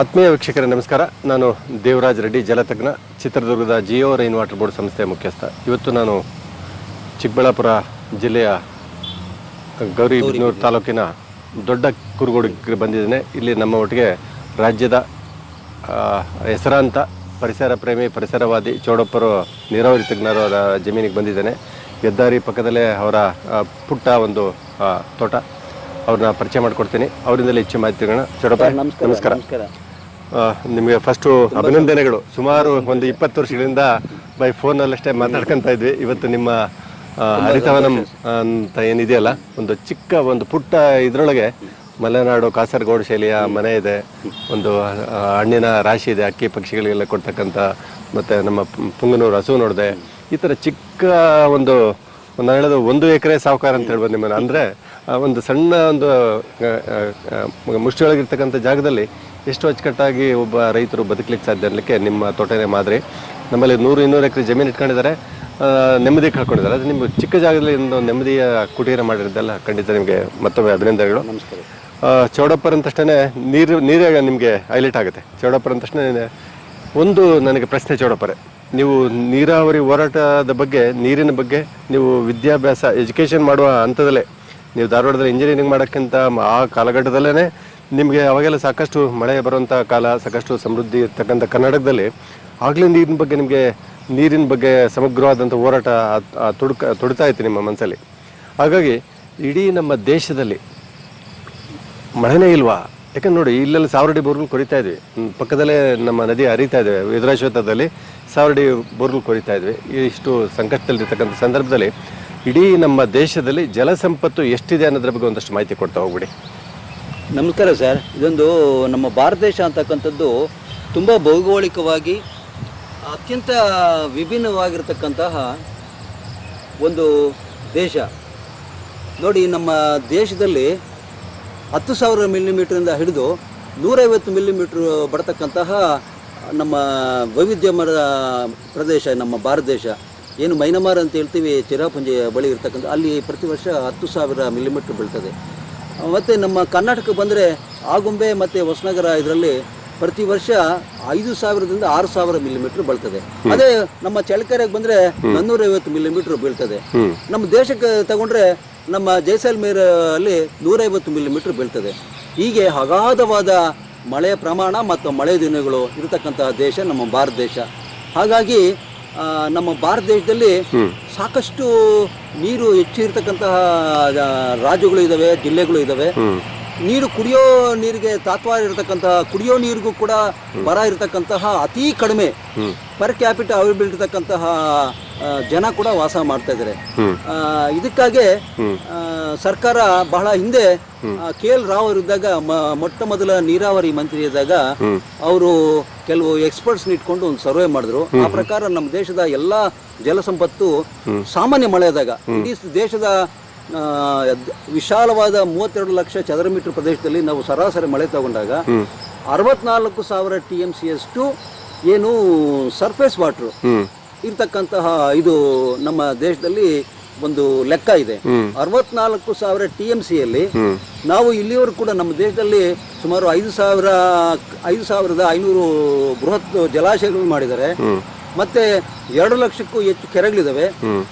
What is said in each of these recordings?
ಆತ್ಮೀಯ ವೀಕ್ಷಕರೇ ನಮಸ್ಕಾರ. ನಾನು ದೇವರಾಜ್ ರೆಡ್ಡಿ ಜಲತಜ್ಞ ಚಿತ್ರದುರ್ಗದ ಜಿಯೋ ರೈನ್ ವಾಟರ್ ಬೋರ್ಡ್ ಸಂಸ್ಥೆಯ ಮುಖ್ಯಸ್ಥ. ಇವತ್ತು ನಾನು ಚಿಕ್ಕಬಳ್ಳಾಪುರ ಜಿಲ್ಲೆಯ ಗೌರಿಬಿದನೂರು ತಾಲೂಕಿನ ದೊಡ್ಡ ಕುರುಗೋಡಿಗೆ ಬಂದಿದ್ದೇನೆ. ಇಲ್ಲಿ ನಮ್ಮ ಒಟ್ಟಿಗೆ ರಾಜ್ಯದ ಹೆಸರಾಂತ ಪರಿಸರ ಪ್ರೇಮಿ ಪರಿಸರವಾದಿ ಚೌಡಪ್ಪರು ನೀರಾವರಿ ತಜ್ಞರು ಅವರ ಜಮೀನಿಗೆ ಬಂದಿದ್ದೇನೆ. ಹೆದ್ದಾರಿ ಪಕ್ಕದಲ್ಲೇ ಅವರ ಪುಟ್ಟ ಒಂದು ತೋಟ. ಅವ್ರನ್ನ ಪರಿಚಯ ಮಾಡಿಕೊಡ್ತೀನಿ. ಅವರಿಂದಲೇ ಹೆಚ್ಚು ಮಾಹಿತಿ ಚೌಡಪ್ಪ ನಮಸ್ಕಾರ. ನಿಮಗೆ ಫಸ್ಟು ಅಭಿನಂದನೆಗಳು. ಸುಮಾರು ಒಂದು ಇಪ್ಪತ್ತು ವರ್ಷಗಳಿಂದ ಬೈ ಫೋನಲ್ಲಷ್ಟೇ ಮಾತಾಡ್ಕೊಂತ ಇದ್ವಿ. ಇವತ್ತು ನಿಮ್ಮ ಹರಿತವನಂ ಅಂತ ಏನಿದೆಯಲ್ಲ ಒಂದು ಚಿಕ್ಕ ಒಂದು ಪುಟ್ಟ ಇದರೊಳಗೆ ಮಲೆನಾಡು ಕಾಸರಗೋಡು ಶೈಲಿಯ ಮನೆ ಇದೆ. ಒಂದು ಹಣ್ಣಿನ ರಾಶಿ ಇದೆ. ಅಕ್ಕಿ ಪಕ್ಷಿಗಳಿಗೆಲ್ಲ ಕೊಡ್ತಕ್ಕಂಥ ಮತ್ತು ನಮ್ಮ ಪುಂಗನೂರು ಹಸು ನೋಡಿದೆ. ಈ ಥರ ಚಿಕ್ಕ ಒಂದು ನಾನು ಹೇಳೋದು ಒಂದು ಎಕರೆ ಸಾಹುಕಾರ ಅಂತ ಹೇಳ್ಬೋದು ನಿಮ್ಮನ್ನು. ಅಂದರೆ ಒಂದು ಸಣ್ಣ ಒಂದು ಮುಷ್ಟಿಯೊಳಗಿರ್ತಕ್ಕಂಥ ಜಾಗದಲ್ಲಿ ಎಷ್ಟು ಅಚ್ಚುಕಟ್ಟಾಗಿ ಒಬ್ಬ ರೈತರು ಬದುಕಲಿಕ್ಕೆ ಸಾಧ್ಯ ಅನ್ನಲಿಕ್ಕೆ ನಿಮ್ಮ ತೋಟನೇ ಮಾದರಿ. ನಮ್ಮಲ್ಲಿ ನೂರು ಇನ್ನೂರು ಎಕರೆ ಜಮೀನು ಇಟ್ಕೊಂಡಿದ್ದಾರೆ. ನೆಮ್ಮದಿ ಕಳ್ಕೊಂಡಿದ್ದಾರೆ. ಅದು ನಿಮ್ಮ ಚಿಕ್ಕ ಜಾಗದಲ್ಲಿ ಒಂದು ನೆಮ್ಮದಿಯ ಕುಟೀರ ಮಾಡಿರೋದೆಲ್ಲ ಖಂಡಿತ ನಿಮಗೆ ಮತ್ತೊಮ್ಮೆ ಅಭಿನಂದನೆಗಳು. ನಮಸ್ಕಾರ. ಚೌಡಪ್ಪರ ಚೌಡಪ್ಪರ್ ಅಂತ ನೀರು ನೀರೇ ನಿಮಗೆ ಹೈಲೈಟ್ ಆಗುತ್ತೆ. ಚೌಡಪ್ಪರ್ ಅಂತಷ್ಟೇ ಒಂದು ನನಗೆ ಪ್ರಶ್ನೆ ಚೌಡಪ್ಪರೆ. ನೀವು ನೀರಾವರಿ ಹೋರಾಟದ ಬಗ್ಗೆ ನೀರಿನ ಬಗ್ಗೆ ನೀವು ವಿದ್ಯಾಭ್ಯಾಸ ಎಜುಕೇಷನ್ ಮಾಡುವ ಹಂತದಲ್ಲೇ ನೀವು ಧಾರವಾಡದಲ್ಲಿ ಇಂಜಿನಿಯರಿಂಗ್ ಮಾಡೋಕ್ಕಿಂತ ಆ ಕಾಲಘಟ್ಟದಲ್ಲೇ ನಿಮಗೆ ಅವಾಗೆಲ್ಲ ಸಾಕಷ್ಟು ಮಳೆ ಬರುವಂಥ ಕಾಲ, ಸಾಕಷ್ಟು ಸಮೃದ್ಧಿ ಇರ್ತಕ್ಕಂಥ ಕರ್ನಾಟಕದಲ್ಲಿ ಆಗಲೇ ನೀರಿನ ಬಗ್ಗೆ ನಿಮಗೆ ನೀರಿನ ಬಗ್ಗೆ ಸಮಗ್ರವಾದಂಥ ಹೋರಾಟ ತುಡುಕ ತುಡಿತಾ ಇತ್ತು ನಿಮ್ಮ ಮನಸ್ಸಲ್ಲಿ ಹಾಗಾಗಿ ಇಡೀ ನಮ್ಮ ದೇಶದಲ್ಲಿ ಮಳೆನೇ ಇಲ್ವಾ? ಯಾಕಂದ್ರೆ ನೋಡಿ, ಇಲ್ಲೆಲ್ಲ ಸಾವಿರಡಿ ಬೋರ್ಗಳು ಕೊರಿತಾ ಇದ್ವಿ. ಪಕ್ಕದಲ್ಲೇ ನಮ್ಮ ನದಿ ಹರಿತಾ ಇದ್ದೇವೆ ವಿದ್ರಾಶ್ವತದಲ್ಲಿ ಸಾವಿರಡಿ ಬೋರ್ಗಳು ಕೊರಿತಾ ಇದ್ವಿ. ಇಷ್ಟು ಸಂಕಷ್ಟದಲ್ಲಿರ್ತಕ್ಕಂಥ ಸಂದರ್ಭದಲ್ಲಿ ಇಡೀ ನಮ್ಮ ದೇಶದಲ್ಲಿ ಜಲಸಂಪತ್ತು ಎಷ್ಟಿದೆ ಅನ್ನೋದ್ರ ಬಗ್ಗೆ ಒಂದಷ್ಟು ಮಾಹಿತಿ ಕೊಡ್ತಾ ಹೋಗ್ಬಿಡಿ. ನಮಸ್ಕಾರ ಸರ್. ಇದೊಂದು ನಮ್ಮ ಭಾರತ ದೇಶ ಅಂತಕ್ಕಂಥದ್ದು ತುಂಬ ಭೌಗೋಳಿಕವಾಗಿ ಅತ್ಯಂತ ವಿಭಿನ್ನವಾಗಿರ್ತಕ್ಕಂತಹ ಒಂದು ದೇಶ. ನೋಡಿ, ನಮ್ಮ ದೇಶದಲ್ಲಿ ಹತ್ತು ಸಾವಿರ ಮಿಲಿಮೀಟ್ರಿಂದ ಹಿಡಿದು ನೂರೈವತ್ತು ಮಿಲಿಮೀಟ್ರ್ ಬರತಕ್ಕಂತಹ ನಮ್ಮ ವೈವಿಧ್ಯಮಯ ಪ್ರದೇಶ ನಮ್ಮ ಭಾರತ ದೇಶ. ಏನು ಮೈನಮಾರ್ ಅಂತ ಹೇಳ್ತೀವಿ ಚಿರಾಪುಂಜಿಯ ಬಳಿ ಇರ್ತಕ್ಕಂಥ, ಅಲ್ಲಿ ಪ್ರತಿ ವರ್ಷ ಹತ್ತು ಸಾವಿರ ಮಿಲಿಮೀಟ್ರ್ ಬೀಳ್ತದೆ. ಮತ್ತು ನಮ್ಮ ಕರ್ನಾಟಕಕ್ಕೆ ಬಂದರೆ ಆಗುಂಬೆ ಮತ್ತು ಹೊಸನಗರ ಇದರಲ್ಲಿ ಪ್ರತಿ ವರ್ಷ ಐದು ಸಾವಿರದಿಂದ ಆರು ಸಾವಿರ ಮಿಲಿಮೀಟರ್ ಬೀಳ್ತದೆ. ಅದೇ ನಮ್ಮ ಚಳ್ಳಕೆರೆಗೆ ಬಂದರೆ ನಾನ್ನೂರೈವತ್ತು ಮಿಲಿಮೀಟ್ರ್ ಬೀಳ್ತದೆ. ನಮ್ಮ ದೇಶಕ್ಕೆ ತಗೊಂಡ್ರೆ ನಮ್ಮ ಜೈಸಲ್ಮೇರ್ ಅಲ್ಲಿ ನೂರೈವತ್ತು ಮಿಲಿಮೀಟರ್ ಬೀಳ್ತದೆ. ಹೀಗೆ ಅಗಾಧವಾದ ಮಳೆಯ ಪ್ರಮಾಣ ಮತ್ತು ಮಳೆ ದಿನಗಳು ಇರತಕ್ಕಂತಹ ದೇಶ ನಮ್ಮ ಭಾರತ ದೇಶ. ಹಾಗಾಗಿ ನಮ್ಮ ಭಾರತ ದೇಶದಲ್ಲಿ ಸಾಕಷ್ಟು ನೀರು ಹೆಚ್ಚಿರ್ತಕ್ಕಂತಹ ರಾಜ್ಯಗಳು ಇದಾವೆ ಜಿಲ್ಲೆಗಳು ಇದಾವೆ. ನೀರು ಕುಡಿಯೋ ನೀರಿಗೆ ತಾತ್ವಾರ ಇರತಕ್ಕಂತಹ ಕುಡಿಯೋ ನೀರಿಗೂ ಕೂಡ ಬರ ಇರತಕ್ಕಂತಹ ಅತಿ ಕಡಿಮೆ ಪರ್ ಕ್ಯಾಪಿಟ ಅವೈಲಬಿಲ್ ಇರತಕ್ಕಂತಹ ಜನ ಕೂಡ ವಾಸ ಮಾಡ್ತಾ ಇದ್ದಾರೆ. ಇದಕ್ಕಾಗಿ ಸರ್ಕಾರ ಬಹಳ ಹಿಂದೆ ಕೆ ಎಲ್ ರಾವ್ ಇದ್ದಾಗ ಮೊಟ್ಟ ಮೊದಲ ನೀರಾವರಿ ಮಂತ್ರಿ ಇದ್ದಾಗ. ಅವರು ಕೆಲವು ಎಕ್ಸ್ಪರ್ಟ್ಸ್ ಇಟ್ಕೊಂಡು ಒಂದು ಸರ್ವೆ ಮಾಡಿದ್ರು. ಆ ಪ್ರಕಾರ ನಮ್ಮ ದೇಶದ ಎಲ್ಲ ಜಲಸಂಪತ್ತು ಸಾಮಾನ್ಯ ಮಳೆಯಾದಾಗ ಇಡೀ ದೇಶದ ವಿಶಾಲವಾದ ಮೂವತ್ತೆರಡು ಲಕ್ಷ ಚದರ ಮೀಟರ್ ಪ್ರದೇಶದಲ್ಲಿ ನಾವು ಸರಾಸರಿ ಮಳೆ ತಗೊಂಡಾಗ ಅರವತ್ನಾಲ್ಕು ಸಾವಿರ ಟಿ ಎಂ ಸಿ ಅಷ್ಟು ಏನು ಸರ್ಫೇಸ್ ವಾಟ್ರು ಇರ್ತಕ್ಕಂತಹ ಇದು ನಮ್ಮ ದೇಶದಲ್ಲಿ ಒಂದು ಲೆಕ್ಕ ಇದೆ. ಅರವತ್ನಾಲ್ಕು ಸಾವಿರ ಟಿ ಎಂ ಸಿಯಲ್ಲಿ ನಾವು ಇಲ್ಲಿವರೆಗೂ ಕೂಡ ನಮ್ಮ ದೇಶದಲ್ಲಿ ಸುಮಾರು ಐದು ಸಾವಿರ ಐದು ಸಾವಿರದ ಐನೂರು ಬೃಹತ್ ಜಲಾಶಯಗಳು ಮಾಡಿದ್ದಾರೆ. ಮತ್ತೆ ಎರಡು ಲಕ್ಷಕ್ಕೂ ಹೆಚ್ಚು ಕೆರೆಗಳಿದಾವೆ.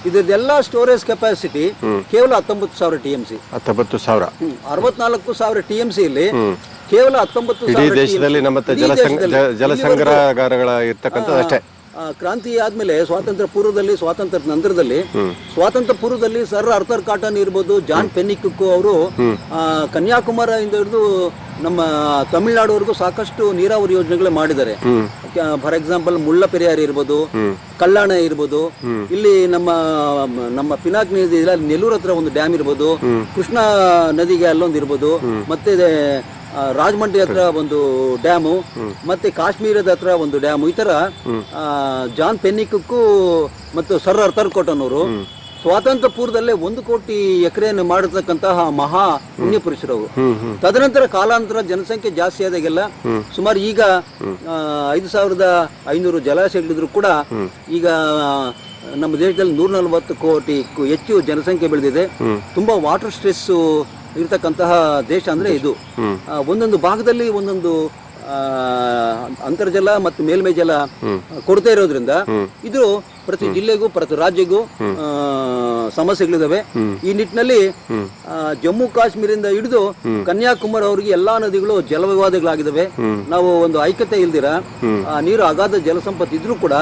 ಇದೆಲ್ಲ ಸ್ಟೋರೇಜ್ ಕೆಪಾಸಿಟಿ ಕೇವಲ ಹತ್ತೊಂಬತ್ತು ಸಾವಿರ ಟಿ ಎಂ ಸಿ. ಹತ್ತೊಂಬತ್ತು ಸಾವಿರ. ಅರವತ್ನಾಲ್ಕು ಸಾವಿರ ಟಿ ಎಂ ಸಿ ಇಲ್ಲಿ ಕೇವಲ ಹತ್ತೊಂಬತ್ತು ದೇಶದಲ್ಲಿ ನಮ್ಮ ಜಲಸಂಗ್ರಹಗಾರಗಳ ಇರ್ತಕ್ಕಂಥದ್ದು ಅಷ್ಟೇ. ಕ್ರಾಂತಿ ಆದ್ಮೇಲೆ ಸ್ವಾತಂತ್ರ್ಯ ಪೂರ್ವದಲ್ಲಿ ಸ್ವಾತಂತ್ರ್ಯ ನಂತರದಲ್ಲಿ ಸ್ವಾತಂತ್ರ್ಯ ಪೂರ್ವದಲ್ಲಿ ಸರ್ ಅರ್ಥರ್ ಕಾಟನ್ ಇರ್ಬೋದು ಜಾನ್ ಪೆನ್ನಿಕ್ ಅವರು ಕನ್ಯಾಕುಮಾರಿಯಿಂದ ಹಿಡಿದು ನಮ್ಮ ತಮಿಳುನಾಡುವರೆಗೂ ಸಾಕಷ್ಟು ನೀರಾವರಿ ಯೋಜನೆಗಳು ಮಾಡಿದ್ದಾರೆ. ಫಾರ್ ಎಕ್ಸಾಂಪಲ್ ಮುಳ್ಳ ಪೆರಿಯಾರ್ ಇರ್ಬೋದು ಕಲ್ಲಾಣ ಇರ್ಬೋದು ಇಲ್ಲಿ ನಮ್ಮ ನಮ್ಮ ಪಿನಾಕ್ ನದಿ ನೆಲ್ಲೂರ್ ಹತ್ರ ಒಂದು ಡ್ಯಾಮ್ ಇರ್ಬೋದು ಕೃಷ್ಣಾ ನದಿಗೆ ಅಲ್ಲೊಂದು ಇರ್ಬೋದು ಮತ್ತೆ ರಾಜಮಂಡ್ರಿ ಹತ್ರ ಒಂದು ಡ್ಯಾಮು ಮತ್ತೆ ಕಾಶ್ಮೀರದ ಹತ್ರ ಒಂದು ಡ್ಯಾಮು ಈ ತರ ಜಾನ್ ಪೆನ್ನಿಕ್ಕೂ ಮತ್ತು ಸರ್ ಅರ್ಥರ್ ಕೋಟನ್ ಅವರು ಸ್ವಾತಂತ್ರ್ಯ ಪೂರ್ವದಲ್ಲೇ ಒಂದು ಕೋಟಿ ಎಕರೆಯನ್ನು ಮಾಡಿರ್ತಕ್ಕಂತಹ ಮಹಾ ಪುಣ್ಯ ಪುರುಷರವರು ತದನಂತರ ಕಾಲಾಂತರ ಜನಸಂಖ್ಯೆ ಜಾಸ್ತಿ ಆದಾಗೆಲ್ಲ ಸುಮಾರು ಈಗ ಐದು ಸಾವಿರದ ಐನೂರು ಜಲಾಶಯಗಳಿದ್ರು ಕೂಡ ಈಗ ನಮ್ಮ ದೇಶದಲ್ಲಿ ನೂರ ನಲವತ್ತು ಕೋಟಿ ಹೆಚ್ಚು ಜನಸಂಖ್ಯೆ ಬೆಳೆದಿದೆ. ತುಂಬಾ ವಾಟರ್ ಸ್ಟ್ರೆಸ್ ಇರತಕ್ಕಂತಹ ದೇಶ ಅಂದ್ರೆ ಇದು. ಒಂದೊಂದು ಭಾಗದಲ್ಲಿ ಒಂದೊಂದು ಆ, ಅಂತರ್ಜಲ ಮತ್ತು ಮೇಲ್ಮೈ ಜಲ ಕೊರತೆ ಇರೋದ್ರಿಂದ ಇದು ಪ್ರತಿ ಜಿಲ್ಲೆಗೂ ಪ್ರತಿ ರಾಜ್ಯಗೂ ಸಮಸ್ಯೆಗಳಿದಾವೆ. ಈ ನಿಟ್ಟಿನಲ್ಲಿ ಜಮ್ಮು ಕಾಶ್ಮೀರಿಂದ ಹಿಡಿದು ಕನ್ಯಾಕುಮಾರಿ ಅವರಿಗೆ ಎಲ್ಲಾ ನದಿಗಳು ಜಲ ವಿವಾದಗಳಾಗಿದ್ದಾವೆ ನಾವು ಒಂದು ಐಕ್ಯತೆ ಇಲ್ದಿರ ಆ, ನೀರು ಅಗಾಧ ಜಲಸಂಪತ್ತು ಇದ್ರೂ ಕೂಡ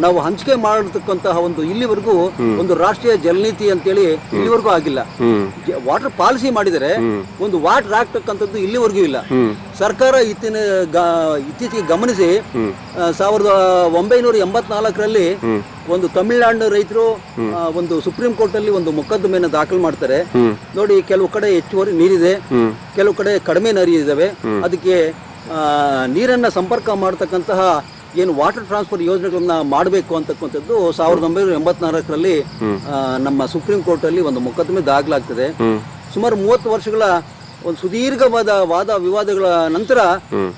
ನಾವು ಹಂಚಿಕೆ ಮಾಡತಕ್ಕಂತಹ ಒಂದು ಇಲ್ಲಿವರೆಗೂ ಒಂದು ರಾಷ್ಟ್ರೀಯ ಜಲನೀತಿ ಅಂತೇಳಿ ಇಲ್ಲಿವರೆಗೂ ಆಗಿಲ್ಲ. ವಾಟರ್ ಪಾಲಿಸಿ ಮಾಡಿದರೆ ಒಂದು ವಾಟರ್ ಆಗ್ತಕ್ಕಂಥದ್ದು ಇಲ್ಲಿವರೆಗೂ ಇಲ್ಲ. ಸರ್ಕಾರ ಇತ್ತಿನ ಇತ್ತೀಚೆಗೆ ಗಮನಿಸಿ ಸಾವಿರದ ಒಂಬೈನೂರ ಎಂಬತ್ನಾಲ್ಕರಲ್ಲಿ ಒಂದು ತಮಿಳುನಾಡು ರೈತರು ಒಂದು ಸುಪ್ರೀಂ ಕೋರ್ಟ್ ಅಲ್ಲಿ ಒಂದು ಮೊಕದ್ದಮೆಯನ್ನು ದಾಖಲು ಮಾಡ್ತಾರೆ. ನೋಡಿ ಕೆಲವು ಕಡೆ ಹೆಚ್ಚುವರಿ ನೀರಿದೆ ಕೆಲವು ಕಡೆ ಕಡಿಮೆ ನೀರಿದ್ದಾವೆ ಅದಕ್ಕೆ ಆ, ನೀರನ್ನ ಸಂಪರ್ಕ ಮಾಡತಕ್ಕಂತಹ ಏನು ವಾಟರ್ ಟ್ರಾನ್ಸ್ಫರ್ ಯೋಜನೆಗಳನ್ನ ಮಾಡಬೇಕು ಅಂತಕ್ಕಂಥದ್ದು ಸಾವಿರದ ಒಂಬೈನೂರ ಎಂಬತ್ನಾಲ್ಕರಲ್ಲಿ ನಮ್ಮ ಸುಪ್ರೀಂ ಕೋರ್ಟ್ ಅಲ್ಲಿ ಒಂದು ಮೊಕದ್ದಮೆ ದಾಖಲಾಗ್ತದೆ. ಸುಮಾರು ಮೂವತ್ತು ವರ್ಷಗಳ ಒಂದು ಸುದೀರ್ಘವಾದ ವಾದ ವಿವಾದಗಳ ನಂತರ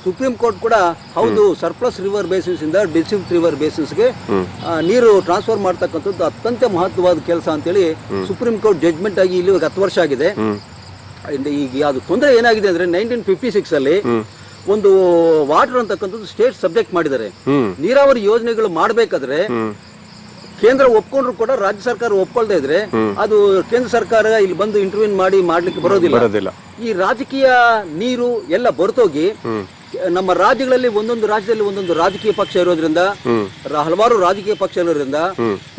ಸುಪ್ರೀಂ ಕೋರ್ಟ್ ಕೂಡ ಹೌದು ಸರ್ಪ್ಲಸ್ ರಿವರ್ ಬೇಸಿನ್ಸ್ ಇಂದ ಡಿಸ್ಟ್ರಿಕ್ಟ್ ರಿವರ್ ಬೇಸಿನ್ಸ್ಗೆ ನೀರು ಟ್ರಾನ್ಸ್ಫರ್ ಮಾಡ್ತಕ್ಕಂಥದ್ದು ಅತ್ಯಂತ ಮಹತ್ವವಾದ ಕೆಲಸ ಅಂತೇಳಿ ಸುಪ್ರೀಂ ಕೋರ್ಟ್ ಜಡ್ಜ್ಮೆಂಟ್ ಆಗಿ ಇಲ್ಲಿ ಹತ್ತು ವರ್ಷ ಆಗಿದೆ. ಈಗ ಅದು ತೊಂದರೆ ಏನಾಗಿದೆ ಅಂದ್ರೆ ನೈನ್ಟೀನ್ ಫಿಫ್ಟಿ ಸಿಕ್ಸ್ ಅಲ್ಲಿ ಒಂದು ವಾಟರ್ ಅಂತಕ್ಕಂಥದ್ದು ಸ್ಟೇಟ್ ಸಬ್ಜೆಕ್ಟ್ ಮಾಡಿದ್ದಾರೆ. ನೀರಾವರಿ ಯೋಜನೆಗಳು ಮಾಡಬೇಕಾದ್ರೆ ಕೇಂದ್ರ ಒಪ್ಕೊಂಡ್ರು ಕೂಡ ರಾಜ್ಯ ಸರ್ಕಾರ ಒಪ್ಕೊಳ್ತಾ ಇದ್ರೆ ಅದು ಕೇಂದ್ರ ಸರ್ಕಾರ ಇಲ್ಲಿ ಬಂದು ಇಂಟರ್ವ್ಯೂನ್ ಮಾಡಿ ಮಾಡ್ಲಿಕ್ಕೆ ಬರೋದಿಲ್ಲ. ಈ ರಾಜಕೀಯ ನೀರು ಎಲ್ಲ ಬರ್ತೋಗಿ ನಮ್ಮ ರಾಜ್ಯಗಳಲ್ಲಿ ಒಂದೊಂದು ರಾಜ್ಯದಲ್ಲಿ ಒಂದೊಂದು ರಾಜಕೀಯ ಪಕ್ಷ ಇರೋದ್ರಿಂದ ಹಲವಾರು ರಾಜಕೀಯ ಪಕ್ಷ ಇರೋದ್ರಿಂದ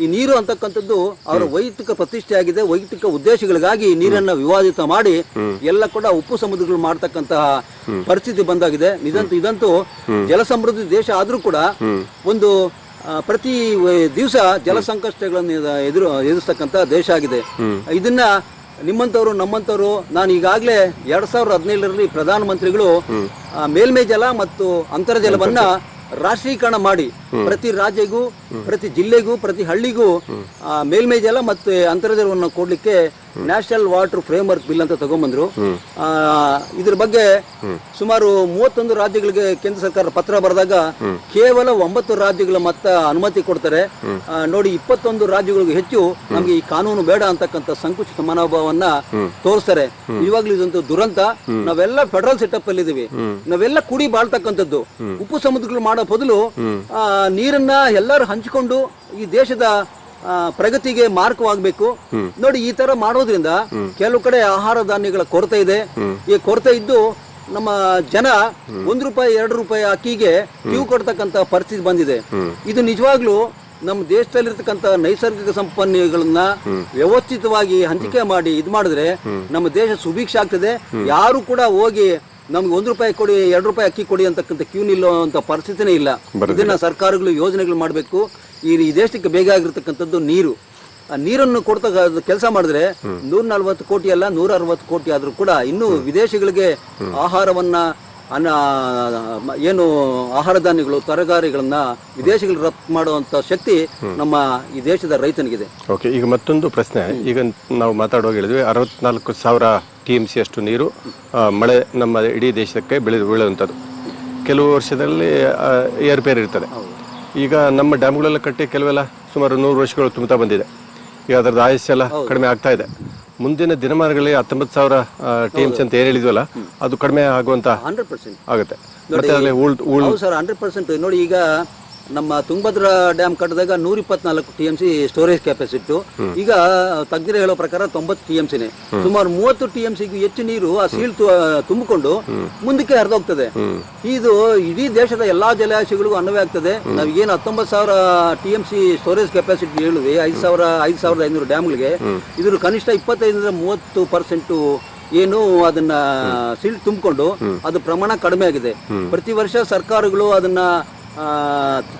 ಈ ನೀರು ಅಂತಕ್ಕಂಥದ್ದು ಅವರ ವೈಯಕ್ತಿಕ ಪ್ರತಿಷ್ಠೆ ಆಗಿದೆ ವೈಯಕ್ತಿಕ ಉದ್ದೇಶಗಳಿಗಾಗಿ ನೀರನ್ನ ವಿವಾದಿತ ಮಾಡಿ ಎಲ್ಲ ಕೂಡ ಉಪ್ಪು ಸಮುದ್ರಗಳು ಮಾಡ್ತಕ್ಕಂತಹ ಪರಿಸ್ಥಿತಿ ಬಂದಾಗಿದೆ. ಇದಂತೂ ಇದಂತೂ ಜಲ ಸಮೃದ್ಧಿ ದೇಶ ಆದ್ರೂ ಕೂಡ ಒಂದು ಪ್ರತಿ ದಿವಸ ಜಲ ಸಂಕಷ್ಟಗಳನ್ನು ಎದ- ಎದುರು ಎದುರಿಸ್ತಕ್ಕಂಥ ದೇಶ ಆಗಿದೆ. ಇದನ್ನ ನಿಮ್ಮಂಥವ್ರು ನಮ್ಮಂಥವ್ರು ನಾನು ಈಗಾಗಲೇ ಎರಡ್ ಸಾವಿರದ ಹದಿನೇಳರಲ್ಲಿ ಪ್ರಧಾನಮಂತ್ರಿಗಳು ಮಂತ್ರಿಗಳು ಮೇಲ್ಮೈ ಜಲ ಮತ್ತು ಅಂತರ್ಜಲವನ್ನ ರಾಷ್ಟ್ರೀಕರಣ ಮಾಡಿ ಪ್ರತಿ ರಾಜ್ಯಗೂ ಪ್ರತಿ ಜಿಲ್ಲೆಗೂ ಪ್ರತಿ ಹಳ್ಳಿಗೂ ಮೇಲ್ಮೈ ಜಲ ಮತ್ತು ಅಂತರ್ಜಲವನ್ನು ಕೊಡ್ಲಿಕ್ಕೆ ನ್ಯಾಷನಲ್ ವಾಟರ್ ಫ್ರೇಮ್ವರ್ಕ್ ಬಿಲ್ ಅಂತ ತಗೊಂಡ್ಬಂದ್ರು ಇದ್ರ ಬಗ್ಗೆ ಸುಮಾರು ಮೂವತ್ತೊಂದು ರಾಜ್ಯಗಳಿಗೆ ಕೇಂದ್ರ ಸರ್ಕಾರ ಪತ್ರ ಬರೆದಾಗ ಕೇವಲ ಒಂಬತ್ತು ರಾಜ್ಯಗಳ ಮತ್ತ ಅನುಮತಿ ಕೊಡ್ತಾರೆ. ನೋಡಿ ಇಪ್ಪತ್ತೊಂದು ರಾಜ್ಯಗಳಿಗೂ ಹೆಚ್ಚು ನಮ್ಗೆ ಈ ಕಾನೂನು ಬೇಡ ಅಂತಕ್ಕಂಥ ಸಂಕುಚಿತ ಮನೋಭಾವವನ್ನ ತೋರಿಸ್ತಾರೆ. ಇವಾಗ್ಲೂ ಇದೊಂದು ದುರಂತ. ನಾವೆಲ್ಲ ಫೆಡರಲ್ ಸೆಟಪ್ ಅಲ್ಲಿ ಇದೀವಿ ನಾವೆಲ್ಲ ಕುಡಿ ಬಾಳ್ತಕ್ಕಂಥದ್ದು. ಉಪ್ಪು ಸಮುದ್ರಗಳು ಮಾಡೋ ಬದಲು ನೀರನ್ನ ಎಲ್ಲರೂ ಹಂಚಿಕೊಂಡು ಈ ದೇಶದ ಪ್ರಗತಿಗೆ ಮಾರ್ಗವಾಗಬೇಕು. ನೋಡಿ, ಈ ತರ ಮಾಡೋದ್ರಿಂದ ಕೆಲವು ಕಡೆ ಆಹಾರ ಧಾನ್ಯಗಳ ಕೊರತೆ ಇದೆ. ಈ ಕೊರತೆ ಇದ್ದು ನಮ್ಮ ಜನ ಒಂದ್ ರೂಪಾಯಿ, ಎರಡು ರೂಪಾಯಿ ಅಕ್ಕಿಗೆ ಕ್ಯೂ ಕೊಡ್ತಕ್ಕಂತ ಪರಿಸ್ಥಿತಿ ಬಂದಿದೆ. ಇದು ನಿಜವಾಗ್ಲೂ ನಮ್ಮ ದೇಶದಲ್ಲಿರ್ತಕ್ಕಂಥ ನೈಸರ್ಗಿಕ ಸಂಪನ್ನಗಳನ್ನ ವ್ಯವಸ್ಥಿತವಾಗಿ ಹಂಚಿಕೆ ಮಾಡಿ ಇದು ಮಾಡಿದ್ರೆ ನಮ್ಮ ದೇಶ ಸುಭಿಕ್ಷ ಆಗ್ತದೆ. ಯಾರು ಕೂಡ ಹೋಗಿ ನಮ್ಗೆ ಒಂದು ರೂಪಾಯಿ ಕೊಡಿ ಎರಡು ರೂಪಾಯಿ ಅಕ್ಕಿ ಕೊಡಿ ಅಂತಕ್ಕಂಥ ಕ್ಯೂ ನಿಲ್ಲುವಂತ ಪರಿಸ್ಥಿತಿನೇ ಇಲ್ಲ. ಇದನ್ನ ಸರ್ಕಾರಗಳು ಯೋಜನೆಗಳು ಮಾಡಬೇಕು. ಈ ಈ ದೇಶಕ್ಕೆ ಬೇಕಾಗಿರ್ತಕ್ಕಂಥದ್ದು ನೀರು. ಆ ನೀರನ್ನು ಕೊಡ್ತ ಕೆಲಸ ಮಾಡಿದ್ರೆ ನೂರ ನಲ್ವತ್ತು ಕೋಟಿ ಅಲ್ಲ ನೂರ ಅರವತ್ತು ಕೋಟಿ ಆದ್ರೂ ಕೂಡ ಇನ್ನು ವಿದೇಶಗಳಿಗೆ ಆಹಾರವನ್ನ ಅನ್ನ ಏನು ಆಹಾರ ಧಾನ್ಯಗಳು ತರಕಾರಿಗಳನ್ನ ವಿದೇಶಗಳಿಗೆ ರಫ್ತು ಮಾಡುವಂತ ಶಕ್ತಿ ನಮ್ಮ ಈ ದೇಶದ ರೈತನಿಗಿದೆ. ಓಕೆ ಈಗ ಮತ್ತೊಂದು ಪ್ರಶ್ನೆ. ಈಗ ನಾವು ಮಾತಾಡುವಾಗ ಹೇಳಿದ್ವಿ ಅರವತ್ನಾಲ್ಕು ಸಾವಿರ ಟಿ ಎಂ ಸಿ ಅಷ್ಟು ನೀರು ಮಳೆ ನಮ್ಮ ಇಡೀ ದೇಶಕ್ಕೆ ಬೆಳೆ ಬೀಳುವಂಥದ್ದು. ಕೆಲವು ವರ್ಷದಲ್ಲಿ ಏರ್ಪೇರ್ ಏರುಪೇರು ಇರ್ತದೆ. ಈಗ ನಮ್ಮ ಡ್ಯಾಮ್ಗಳೆಲ್ಲ ಕಟ್ಟಿ ಕೆಲವೆಲ್ಲ ಸುಮಾರು ನೂರು ವರ್ಷಗಳು ತುಂಬುತ್ತಾ ಬಂದಿದೆ. ಈಗ ಅದರದ್ದು ಆಯಸ್ಸೆಲ್ಲ ಕಡಿಮೆ ಆಗ್ತಾ ಇದೆ. ಮುಂದಿನ ದಿನಮಾನಗಳಲ್ಲಿ ಹತ್ತೊಂಬತ್ತು ಸಾವಿರ ಟಿ ಎಂ ಸಿ ಅಂತ ಏನು ಹೇಳಿದ್ವಲ್ಲ ಅದು ಕಡಿಮೆ ಆಗುವಂತ ಹಂಡ್ರೆಡ್ ಪರ್ಸೆಂಟ್. ಆಗುತ್ತೆ. ಮತ್ತೆ ಅದರಲ್ಲಿ ಉಳ್ ಉಳ್ ಹೌದು ಸರ್ ಹಂಡ್ರೆಡ್ ಪರ್ಸೆಂಟ್. ನೋಡಿ ಈಗ ನಮ್ಮ ತುಂಗಭದ್ರಾ ಡ್ಯಾಮ್ ಕಟ್ಟಿದಾಗ ನೂರ ಇಪ್ಪತ್ನಾಲ್ಕು T M C storage capacity ಈಗ ತಜ್ಞರು ಹೇಳೋ ಪ್ರಕಾರ ತೊಂಬತ್ತು ಟಿ ಎಂ ಸಿನೇ ಸುಮಾರು ಮೂವತ್ತು ಟಿ ಎಂ ಸಿಗೂ ಹೆಚ್ಚು ನೀರು ಆ ಸೀಲ್ ತುಂಬಿಕೊಂಡು ಮುಂದಕ್ಕೆ ಹರಿದೋಗ್ತದೆ. ಇದು ಇಡೀ ದೇಶದ ಎಲ್ಲಾ ಜಲಾಶಯಗಳಿಗೂ ಅನ್ವಯ ಆಗ್ತದೆ. ನಾವು ಏನು ಹತ್ತೊಂಬತ್ತು ಸಾವಿರ T M C storage capacity ಹೇಳಿದ್ವಿ ಐದು ಸಾವಿರ ಐದು ಸಾವಿರದ ಐನೂರು ಡ್ಯಾಮ್ಗಳಿಗೆ. ಇದ್ರ ಕನಿಷ್ಠ ಇಪ್ಪತ್ತೈದರಿಂದ ಮೂವತ್ತು ಪರ್ಸೆಂಟು ಏನು ಅದನ್ನ ಸಿಲ್ ತುಂಬಿಕೊಂಡು ಅದು ಪ್ರಮಾಣ ಕಡಿಮೆ ಆಗಿದೆ. ಪ್ರತಿ ವರ್ಷ ಸರ್ಕಾರಗಳು ಅದನ್ನ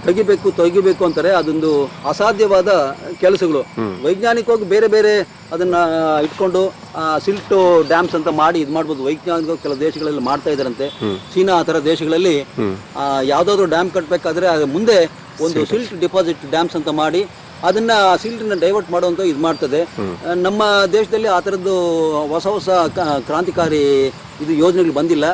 ತೆಗಿಬೇಕು ತೊಗಿಬೇಕು ಅಂತಾರೆ. ಅದೊಂದು ಅಸಾಧ್ಯವಾದ ಕೆಲಸಗಳು. ವೈಜ್ಞಾನಿಕವಾಗಿ ಬೇರೆ ಬೇರೆ ಅದನ್ನ ಇಟ್ಕೊಂಡು ಸಿಲ್ಟು ಡ್ಯಾಮ್ಸ್ ಅಂತ ಮಾಡಿ ಇದು ಮಾಡ್ಬೋದು. ವೈಜ್ಞಾನಿಕ ಕೆಲವು ದೇಶಗಳಲ್ಲಿ ಮಾಡ್ತಾ ಇದಾರಂತೆ ಚೀನಾ ಆ ಥರ ದೇಶಗಳಲ್ಲಿ ಯಾವ್ದಾದ್ರು ಡ್ಯಾಮ್ ಕಟ್ಟಬೇಕಾದ್ರೆ ಅದು ಮುಂದೆ ಒಂದು ಸಿಲ್ಟ್ ಡಿಪಾಸಿಟ್ ಡ್ಯಾಮ್ಸ್ ಅಂತ ಮಾಡಿ ಅದನ್ನ ಸಿಲ್ಟನ್ನ ಡೈವರ್ಟ್ ಮಾಡುವಂತ ಇದು ಮಾಡ್ತದೆ. ನಮ್ಮ ದೇಶದಲ್ಲಿ ಆ ಥರದ್ದು ಹೊಸ ಹೊಸ ಕ್ರಾಂತಿಕಾರಿ ಇದು ಯೋಜನೆಗಳು ಬಂದಿಲ್ಲ.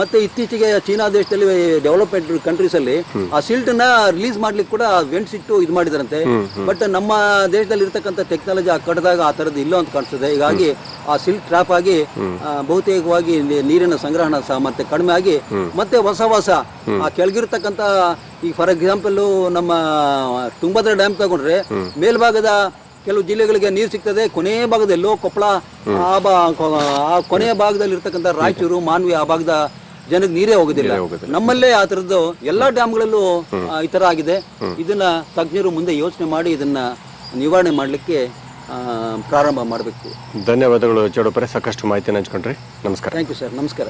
ಮತ್ತೆ ಇತ್ತೀಚೆಗೆ ಚೀನಾ ದೇಶದಲ್ಲಿ ಡೆವಲಪ್ಮೆಂಟ್ ಕಂಟ್ರೀಸ್ ಅಲ್ಲಿ ಆ ಸಿಲ್ಟ್ನ ರಿಲೀಸ್ ಮಾಡ್ಲಿಕ್ಕೆ ಕೂಡ ವೆಂಟ್ಸ್ ಇಟ್ಟು ಇದು ಮಾಡಿದಾರಂತೆ. ಬಟ್ ನಮ್ಮ ದೇಶದಲ್ಲಿ ಇರತಕ್ಕಂತ ಟೆಕ್ನಾಲಜಿ ಆ ಕಟ್ಟದಾಗ ಆ ತರದ್ದು ಇಲ್ಲ ಅಂತ ಕಾಣಿಸ್ತದೆ. ಹೀಗಾಗಿ ಆ ಸಿಲ್ಟ್ ಟ್ರಾಪ್ ಆಗಿ ಬಹುತೇಕವಾಗಿ ನೀರಿನ ಸಂಗ್ರಹಣ ಸಾಮರ್ಥ್ಯ ಕಡಿಮೆ ಆಗಿ ಮತ್ತೆ ಹೊಸ ಹೊಸ ಆ ಕೆಳಗಿರ್ತಕ್ಕಂತ ಈಗ ಫಾರ್ ಎಕ್ಸಾಂಪಲ್ ನಮ್ಮ ತುಂಗಭದ್ರಾ ಡ್ಯಾಮ್ ತಗೊಂಡ್ರೆ ಮೇಲ್ಭಾಗದ ಕೆಲವು ಜಿಲ್ಲೆಗಳಿಗೆ ನೀರು ಸಿಗ್ತದೆ. ಕೊನೆಯ ಭಾಗದ ಎಲ್ಲೋ ಕೊಪ್ಪಳ ಆ ಬಾ ಆ ಕೊನೆಯ ಭಾಗದಲ್ಲಿ ಇರ್ತಕ್ಕಂಥ ರಾಯಚೂರು ಮಾನ್ವಿ ಆ ಭಾಗದ ಜನಕ್ಕೆ ನೀರೇ ಹೋಗೋದಿಲ್ಲ. ನಮ್ಮಲ್ಲೇ ಆ ಥರದ್ದು ಎಲ್ಲಾ ಡ್ಯಾಮ್ಗಳಲ್ಲೂ ಈ ತರ ಆಗಿದೆ. ಇದನ್ನ ತಜ್ಞರು ಮುಂದೆ ಯೋಚನೆ ಮಾಡಿ ಇದನ್ನ ನಿವಾರಣೆ ಮಾಡಲಿಕ್ಕೆ ಪ್ರಾರಂಭ ಮಾಡಬೇಕು. ಧನ್ಯವಾದಗಳು ಚೌಡಪ್ಪರೆ ಸಾಕಷ್ಟು ಮಾಹಿತಿಯನ್ನು ಹಂಚ್ಕೊಂಡ್ರಿ. ನಮಸ್ಕಾರ. ಥ್ಯಾಂಕ್ ಯು ಸರ್ ನಮಸ್ಕಾರ.